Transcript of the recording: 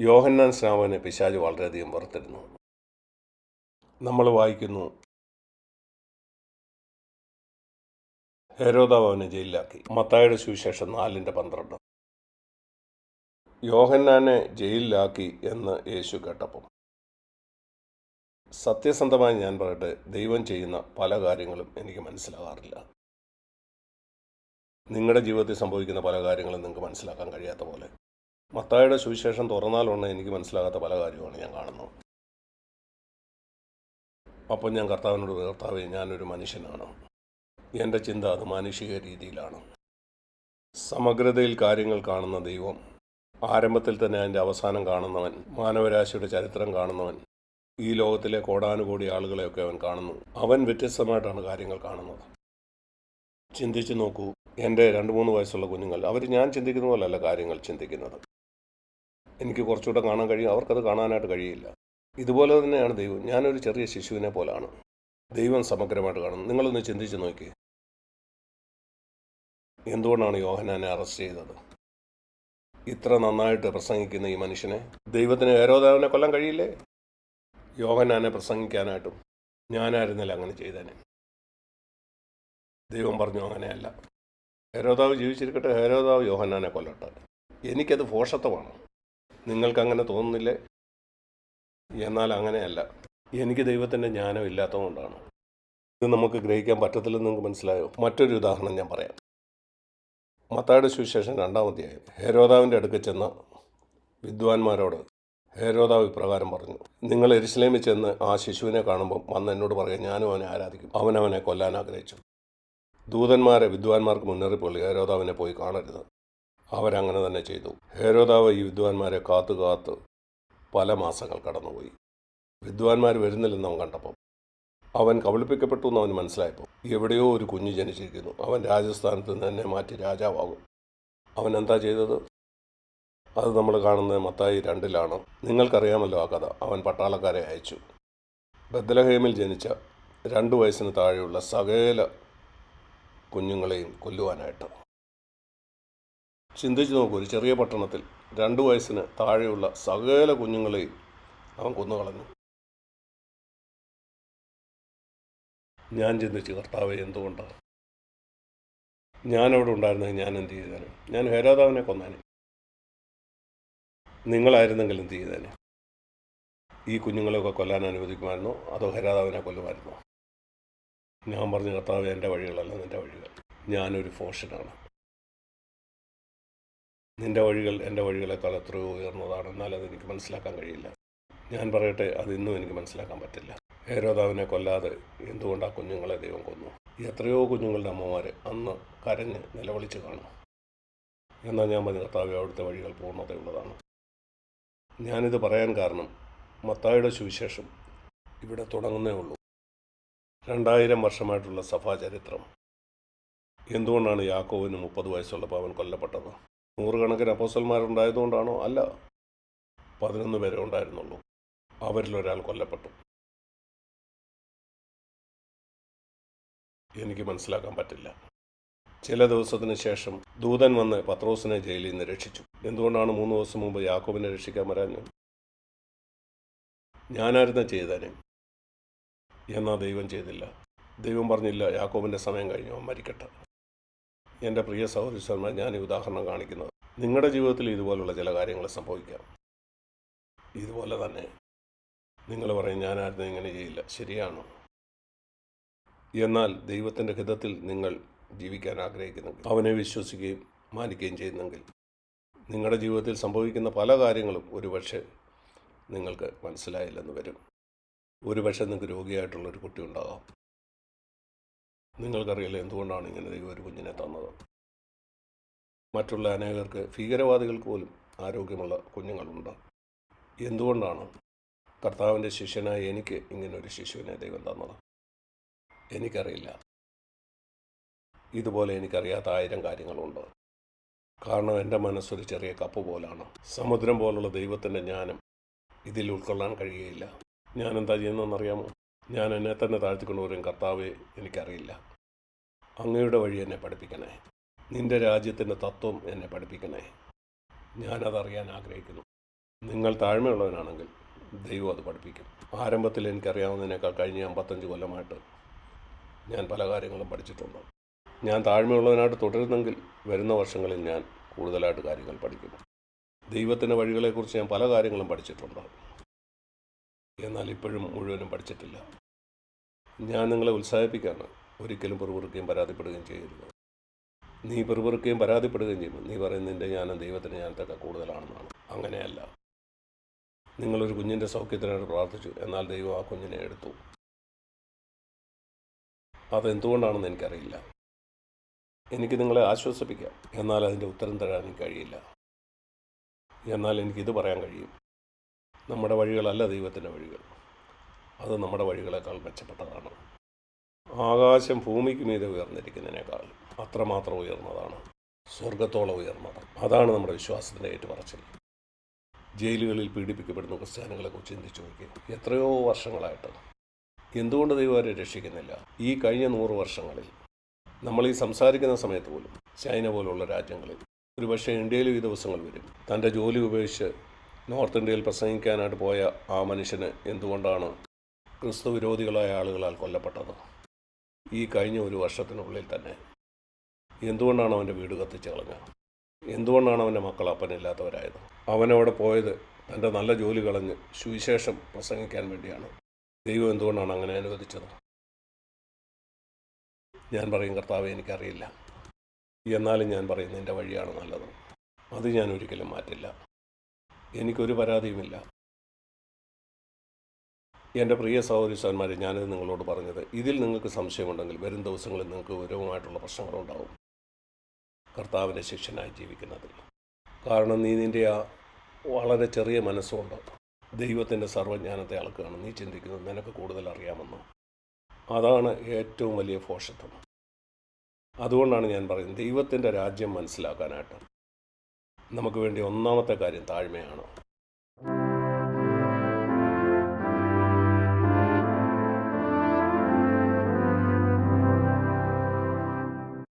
യോഹന്നാൻ സ്നാപനെ പിശാജ് വളരെയധികം പുറത്തിരുന്നു നമ്മൾ വായിക്കുന്നു ഹെരോദാവ് അവനെ ജയിലിലാക്കി. മത്തായുടെ സുവിശേഷം നാലിന്റെ പന്ത്രണ്ട്. യോഹന്നാനെ ജയിലിലാക്കി എന്ന് യേശു കേട്ടപ്പം സത്യസന്ധമായി ഞാൻ പറയട്ടെ ദൈവം ചെയ്യുന്ന പല കാര്യങ്ങളും എനിക്ക് മനസ്സിലാകാറില്ല. നിങ്ങളുടെ ജീവിതത്തിൽ സംഭവിക്കുന്ന പല കാര്യങ്ങളും നിങ്ങൾക്ക് മനസ്സിലാക്കാൻ കഴിയാത്ത പോലെ. മത്തായുടെ സുവിശേഷം തുറന്നാലുണ്ട് എനിക്ക് മനസ്സിലാകാത്ത പല കാര്യമാണ് ഞാൻ കാണുന്നത്. അപ്പം ഞാൻ കർത്താവിനോട് കർത്താവെ ഞാനൊരു മനുഷ്യനാണ്. എന്റെ ചിന്ത അത് മാനുഷിക രീതിയിലാണ്. സമഗ്രതയിൽ കാര്യങ്ങൾ കാണുന്ന ദൈവം ആരംഭത്തിൽ തന്നെ അതിന്റെ അവസാനം കാണുന്നവൻ മാനവരാശിയുടെ ചരിത്രം കാണുന്നവൻ ഈ ലോകത്തിലെ കോടാനുകോടി ആളുകളെയൊക്കെ അവൻ കാണുന്നു. അവൻ വ്യത്യസ്തമായിട്ടാണ് കാര്യങ്ങൾ കാണുന്നത്. ചിന്തിച്ചു നോക്കൂ എന്റെ രണ്ട് മൂന്ന് വയസ്സുള്ള കുഞ്ഞുങ്ങൾ അവർ ഞാൻ ചിന്തിക്കുന്ന പോലല്ല കാര്യങ്ങൾ ചിന്തിക്കുന്നത്. എനിക്ക് കുറച്ചുകൂടെ കാണാൻ കഴിയും. അവർക്കത് കാണാനായിട്ട് കഴിയില്ല. ഇതുപോലെ തന്നെയാണ് ദൈവം. ഞാനൊരു ചെറിയ ശിശുവിനെ പോലാണ്. ദൈവം സമഗ്രമായിട്ട് കാണുന്നത് നിങ്ങളൊന്ന് ചിന്തിച്ച് നോക്കി. എന്തുകൊണ്ടാണ് യോഹനാനെ അറസ്റ്റ് ചെയ്തത്? ഇത്ര നന്നായിട്ട് പ്രസംഗിക്കുന്ന ഈ മനുഷ്യനെ ദൈവത്തിന് ഹേരോദാവിനെ കൊല്ലാൻ കഴിയില്ലേ? യോഹനാനെ പ്രസംഗിക്കാനായിട്ടും ഞാനായിരുന്നില്ല അങ്ങനെ ചെയ്തേനെ. ദൈവം പറഞ്ഞു അങ്ങനെയല്ല. ഹേരോദാവ് ജീവിച്ചിരിക്കട്ടെ. ഹേരോദാവ് യോഹന്നാനെ കൊല്ലട്ടെ. എനിക്കത് ഭോഷത്വമാണ് നിങ്ങൾക്കങ്ങനെ തോന്നുന്നില്ലേ? എന്നാൽ അങ്ങനെയല്ല. എനിക്ക് ദൈവത്തിന്റെ ജ്ഞാനം ഇല്ലാത്തതുകൊണ്ടാണ്. ഇത് നമുക്ക് ഗ്രഹിക്കാൻ പറ്റത്തില്ലെന്ന് നിങ്ങൾക്ക് മനസ്സിലായോ? മറ്റൊരു ഉദാഹരണം ഞാൻ പറയാം. മത്തായുടെ സുവിശേഷം രണ്ടാമധ്യായം ഹേരോദാവിന്റെ അടുക്കൽ ചെന്ന വിദ്വാൻമാരോട് ഹേരോദാവ് ഇപ്രകാരം പറഞ്ഞു നിങ്ങൾ എരുസലേമിൽ ചെന്ന് ആ ശിശുവിനെ കാണുമ്പോൾ വന്ന് എന്നോട് പറയാം ഞാനും അവനെ ആരാധിക്കും. അവനവനെ അവനെ കൊല്ലാൻ ആഗ്രഹിച്ചു. ദൂതന്മാരെ വിദ്വാൻമാർക്ക് മുന്നറിയിപ്പുള്ളി ഹേരോദാവിനെ പോയി കാണരുത്. അവരങ്ങനെ തന്നെ ചെയ്തു. ഹേരോദാവ് ഈ വിദ്വാൻമാരെ കാത്തു കാത്ത് പല മാസങ്ങൾ കടന്നുപോയി. വിദ്വാൻമാർ വരുന്നില്ലെന്ന് അവൻ കണ്ടപ്പോൾ അവൻ കബളിപ്പിക്കപ്പെട്ടു എന്ന് അവന് മനസ്സിലായപ്പോൾ എവിടെയോ ഒരു കുഞ്ഞു ജനിച്ചിരിക്കുന്നു. അവൻ രാജസ്ഥാനത്ത് നിന്ന് തന്നെ മാറ്റി രാജാവാകും. അവൻ എന്താ ചെയ്തത്? അത് നമ്മൾ കാണുന്നത് മത്തായി രണ്ടിലാണ്. നിങ്ങൾക്കറിയാമല്ലോ ആ കഥ. അവൻ പട്ടാളക്കാരെ അയച്ചു. ബദ്ലഹേമിൽ ജനിച്ച രണ്ട് വയസ്സിന് താഴെയുള്ള സകല കുഞ്ഞുങ്ങളെയും കൊല്ലുവാനായിട്ട്. ചിന്തിച്ചു നോക്കൂ ഒരു ചെറിയ പട്ടണത്തിൽ രണ്ട് വയസ്സിന് താഴെയുള്ള സകല കുഞ്ഞുങ്ങളെയും അവൻ കൊന്നുകളഞ്ഞു. ഞാൻ ചിന്തിച്ചു കർത്താവ് എന്തുകൊണ്ടാണ്? ഞാനവിടെ ഉണ്ടായിരുന്നെങ്കിൽ ഞാൻ എന്ത് ചെയ്തേനെ? ഞാൻ ഹേരാതാവിനെ കൊന്നേനെ. നിങ്ങളായിരുന്നെങ്കിൽ എന്ത് ചെയ്തേനെ? ഈ കുഞ്ഞുങ്ങളെയൊക്കെ കൊല്ലാൻ അനുവദിക്കുമായിരുന്നോ? അതോ ഹേരാതാവിനെ കൊല്ലുമായിരുന്നോ? ഞാൻ പറഞ്ഞു കർത്താവ് എന്റെ വഴികളല്ല നിന്റെ വഴികൾ. ഞാനൊരു ഫോഷനാണ്. നിന്റെ വഴികൾ എന്റെ വഴികളെക്കാൾ എത്രയോ ഉയർന്നതാണ്. എന്നാൽ അതെനിക്ക് മനസ്സിലാക്കാൻ കഴിയില്ല. ഞാൻ പറയട്ടെ അതിന്നും എനിക്ക് മനസ്സിലാക്കാൻ പറ്റില്ല. ഹേരോദാവിനെ കൊല്ലാതെ എന്തുകൊണ്ട് ആ കുഞ്ഞുങ്ങളെ ദൈവം കൊന്നു? എത്രയോ കുഞ്ഞുങ്ങളുടെ അമ്മമാർ അന്ന് കരഞ്ഞ് നിലവിളിച്ച് കാണും. എന്നാൽ ഞാൻ പറഞ്ഞ കർത്താവ് അവിടുത്തെ വഴികൾ പൂർണതയുള്ളതാണ് ഞാനിത് പറയാൻ കാരണം മത്തായുടെ സുവിശേഷം ഇവിടെ തുടങ്ങുന്നേ ഉള്ളൂ. രണ്ടായിരം വർഷമായിട്ടുള്ള സഭാചരിത്രം. എന്തുകൊണ്ടാണ് യാക്കോവിന് മുപ്പത് വയസ്സുള്ളപ്പോൾ അവൻ കൊല്ലപ്പെട്ടത്? നൂറുകണക്കിന് അപ്പോസന്മാരുണ്ടായതുകൊണ്ടാണോ അല്ല. പതിനൊന്ന് പേരെ ഉണ്ടായിരുന്നുള്ളൂ. അവരിലൊരാൾ കൊല്ലപ്പെട്ടു. എനിക്ക് മനസ്സിലാക്കാൻ പറ്റില്ല. ചില ദിവസത്തിന് ശേഷം ദൂതൻ വന്ന് പത്രോസിനെ ജയിലിൽ നിന്ന് രക്ഷിച്ചു. എന്തുകൊണ്ടാണ് മൂന്ന് ദിവസം മുമ്പ് യാക്കോബിനെ രക്ഷിക്കാൻ വരാഞ്ഞത്? ഞാനായിരുന്നു ചെയ്തേനെ എന്നാ ദൈവം ചെയ്തില്ല. ദൈവം പറഞ്ഞില്ല യാക്കോബിന്റെ സമയം കഴിഞ്ഞു മരിക്കട്ടെ. എന്റെ പ്രിയ സഹോദരിസന്മാർ ഞാൻ ഈ ഉദാഹരണം കാണിക്കുന്നത്. നിങ്ങളുടെ ജീവിതത്തിൽ ഇതുപോലുള്ള ചില കാര്യങ്ങൾ സംഭവിക്കാം. ഇതുപോലെ തന്നെ നിങ്ങൾ പറയും ഞാനായിരുന്നു ഇങ്ങനെ ചെയ്യില്ല. ശരിയാണോ? എന്നാൽ ദൈവത്തിന്റെ ഹിതത്തിൽ നിങ്ങൾ ജീവിക്കാൻ ആഗ്രഹിക്കുന്നെങ്കിൽ അവനെ വിശ്വസിക്കുകയും മാനിക്കുകയും ചെയ്യുന്നെങ്കിൽ നിങ്ങളുടെ ജീവിതത്തിൽ സംഭവിക്കുന്ന പല കാര്യങ്ങളും ഒരുപക്ഷെ നിങ്ങൾക്ക് മനസ്സിലായില്ലെന്ന് വരും. ഒരുപക്ഷെ നിങ്ങൾക്ക് രോഗിയായിട്ടുള്ളൊരു കുട്ടി ഉണ്ടാകാം. നിങ്ങൾക്കറിയില്ല എന്തുകൊണ്ടാണ് ഇങ്ങനെ ഒരു കുഞ്ഞിനെ തന്നത്. മറ്റുള്ള അനേകർക്ക് ഭീകരവാദികൾക്ക് പോലും ആരോഗ്യമുള്ള കുഞ്ഞുങ്ങളുണ്ട്. എന്തുകൊണ്ടാണ് കർത്താവിന്റെ ശിഷ്യനായ എനിക്ക് ഇങ്ങനൊരു ശിശുവിനെ ദൈവം തന്നത്? എനിക്കറിയില്ല. ഇതുപോലെ എനിക്കറിയാത്ത ആയിരം കാര്യങ്ങളുണ്ട്. കാരണം എന്റെ മനസ്സൊരു ചെറിയ കപ്പ് പോലാണ്. സമുദ്രം പോലുള്ള ദൈവത്തിന്റെ ജ്ഞാനം ഇതിൽ ഉൾക്കൊള്ളാൻ കഴിയുകയില്ല. ഞാനെന്താ ചെയ്യുന്നതെന്നറിയാമോ? ഞാൻ എന്നെ തന്നെ താഴ്ത്തിക്കൊണ്ടുവരും കർത്താവ് എനിക്കറിയില്ല. അങ്ങയുടെ വഴി എന്നെ പഠിപ്പിക്കണേ. നിന്റെ രാജ്യത്തിന്റെ തത്വം എന്നെ പഠിപ്പിക്കണേ. ഞാനതറിയാൻ ആഗ്രഹിക്കുന്നു. നിങ്ങൾ താഴ്മയുള്ളവനാണെങ്കിൽ ദൈവം അത് പഠിപ്പിക്കും. ആരംഭത്തിൽ എനിക്കറിയാവുന്നതിനേക്കാൾ കഴിഞ്ഞ അമ്പത്തഞ്ച് കൊല്ലമായിട്ട് ഞാൻ പല കാര്യങ്ങളും പഠിച്ചിട്ടുണ്ട്. ഞാൻ താഴ്മയുള്ളവനായിട്ട് തുടരുന്നെങ്കിൽ വരുന്ന വർഷങ്ങളിൽ ഞാൻ കൂടുതലായിട്ട് കാര്യങ്ങൾ പഠിക്കും. ദൈവത്തിന്റെ വഴികളെക്കുറിച്ച് ഞാൻ പല കാര്യങ്ങളും പഠിച്ചിട്ടുണ്ട്. എന്നാൽ ഇപ്പോഴും മുഴുവനും പഠിച്ചിട്ടില്ല. ഞാൻ നിങ്ങളെ ഉത്സാഹിപ്പിക്കാണ് ഒരിക്കലും പെറുപുറുക്കുകയും പരാതിപ്പെടുകയും ചെയ്യരുത്. നീ പെറുപുറുക്കുകയും പരാതിപ്പെടുകയും ചെയ്യുമ്പോൾ നീ പറയുന്ന നിന്റെ ജ്ഞാനം ദൈവത്തിന്റെ ജ്ഞാനത്തൊക്കെ കൂടുതലാണെന്നാണ്. അങ്ങനെയല്ല. നിങ്ങളൊരു കുഞ്ഞിന്റെ സൗഖ്യത്തിനായിട്ട് പ്രാർത്ഥിച്ചു. എന്നാൽ ദൈവം ആ കുഞ്ഞിനെ എടുത്തു. അതെന്തുകൊണ്ടാണെന്ന് എനിക്കറിയില്ല. എനിക്ക് നിങ്ങളെ ആശ്വസിപ്പിക്കാം. എന്നാൽ അതിന്റെ ഉത്തരം തരാൻ കഴിയില്ല. എന്നാൽ എനിക്കിത് പറയാൻ കഴിയും. നമ്മുടെ വഴികളല്ല ദൈവത്തിന്റെ വഴികൾ. അത് നമ്മുടെ വഴികളെക്കാൾ മെച്ചപ്പെട്ടതാണ്. ആകാശം ഭൂമിക്ക് മീതെ ഉയർന്നിരിക്കുന്നതിനേക്കാൾ അത്രമാത്രം ഉയർന്നതാണ്. സ്വർഗത്തോളം ഉയർന്നത് അതാണ് നമ്മുടെ വിശ്വാസത്തിന്റെ ഏറ്റുപറച്ചിൽ. ജയിലുകളിൽ പീഡിപ്പിക്കപ്പെടുന്ന ക്രിസ്ത്യാനികളെക്കുറിച്ച് ചിന്തിച്ചു നോക്കി. എത്രയോ വർഷങ്ങളായിട്ട്. എന്തുകൊണ്ട് ദൈവം അവരെ രക്ഷിക്കുന്നില്ല? ഈ കഴിഞ്ഞ നൂറ് വർഷങ്ങളിൽ നമ്മൾ ഈ സംസാരിക്കുന്ന സമയത്ത് പോലും ചൈന പോലുള്ള രാജ്യങ്ങളിൽ ഒരുപക്ഷെ ഇന്ത്യയിലും ഈ ദിവസങ്ങൾ വരും. തന്റെ ജോലി ഉപേക്ഷിച്ച് നോർത്ത് ഇന്ത്യയിൽ പ്രസംഗിക്കാനായിട്ട് പോയ ആ മനുഷ്യന് എന്തുകൊണ്ടാണ് ക്രിസ്തു വിരോധികളായ ആളുകളാൽ കൊല്ലപ്പെട്ടത്? ഈ കഴിഞ്ഞ ഒരു വർഷത്തിനുള്ളിൽ തന്നെ എന്തുകൊണ്ടാണ് അവന്റെ വീട് കത്തിച്ച് കളഞ്ഞത്? എന്തുകൊണ്ടാണ് അവന്റെ മക്കൾ അപ്പനില്ലാത്തവരായത്? അവനവിടെ പോയത് തന്റെ നല്ല ജോലി കളഞ്ഞ് സുവിശേഷം പ്രസംഗിക്കാൻ വേണ്ടിയാണ്. ദൈവം എന്തുകൊണ്ടാണ് അങ്ങനെ അനുവദിച്ചത്? ഞാൻ പറയും കർത്താവ് എനിക്കറിയില്ല. എന്നാലും ഞാൻ പറയുന്നത് നിന്റെ വഴിയാണ് നല്ലത്. അത് ഞാൻ ഒരിക്കലും മാറ്റില്ല. എനിക്കൊരു പരാതിയുമില്ല. എന്റെ പ്രിയ സഹോദരിസ്ഥാന്മാരെ ഞാനിത് നിങ്ങളോട് പറഞ്ഞത്. ഇതിൽ നിങ്ങൾക്ക് സംശയമുണ്ടെങ്കിൽ വരും ദിവസങ്ങളിൽ നിങ്ങൾക്ക് ഗൗരവമായിട്ടുള്ള പ്രശ്നങ്ങളുണ്ടാവും. കർത്താവിന്റെ ശിഷ്യനായി ജീവിക്കുന്നതിൽ. കാരണം നീ നിന്റെ ആ വളരെ ചെറിയ മനസ്സുകൊണ്ട് ദൈവത്തിന്റെ സർവജ്ഞാനത്തെ അളക്കുകയാണ്. നീ ചിന്തിക്കുന്നത് നിനക്ക് കൂടുതൽ അറിയാമെന്ന്? അതാണ് ഏറ്റവും വലിയ ഫോഷത്വം. അതുകൊണ്ടാണ് ഞാൻ പറയുന്നത് ദൈവത്തിന്റെ രാജ്യം മനസ്സിലാക്കാനായിട്ട് നമുക്ക് വേണ്ടി ഒന്നാമത്തെ കാര്യം താഴ്മയാണ്?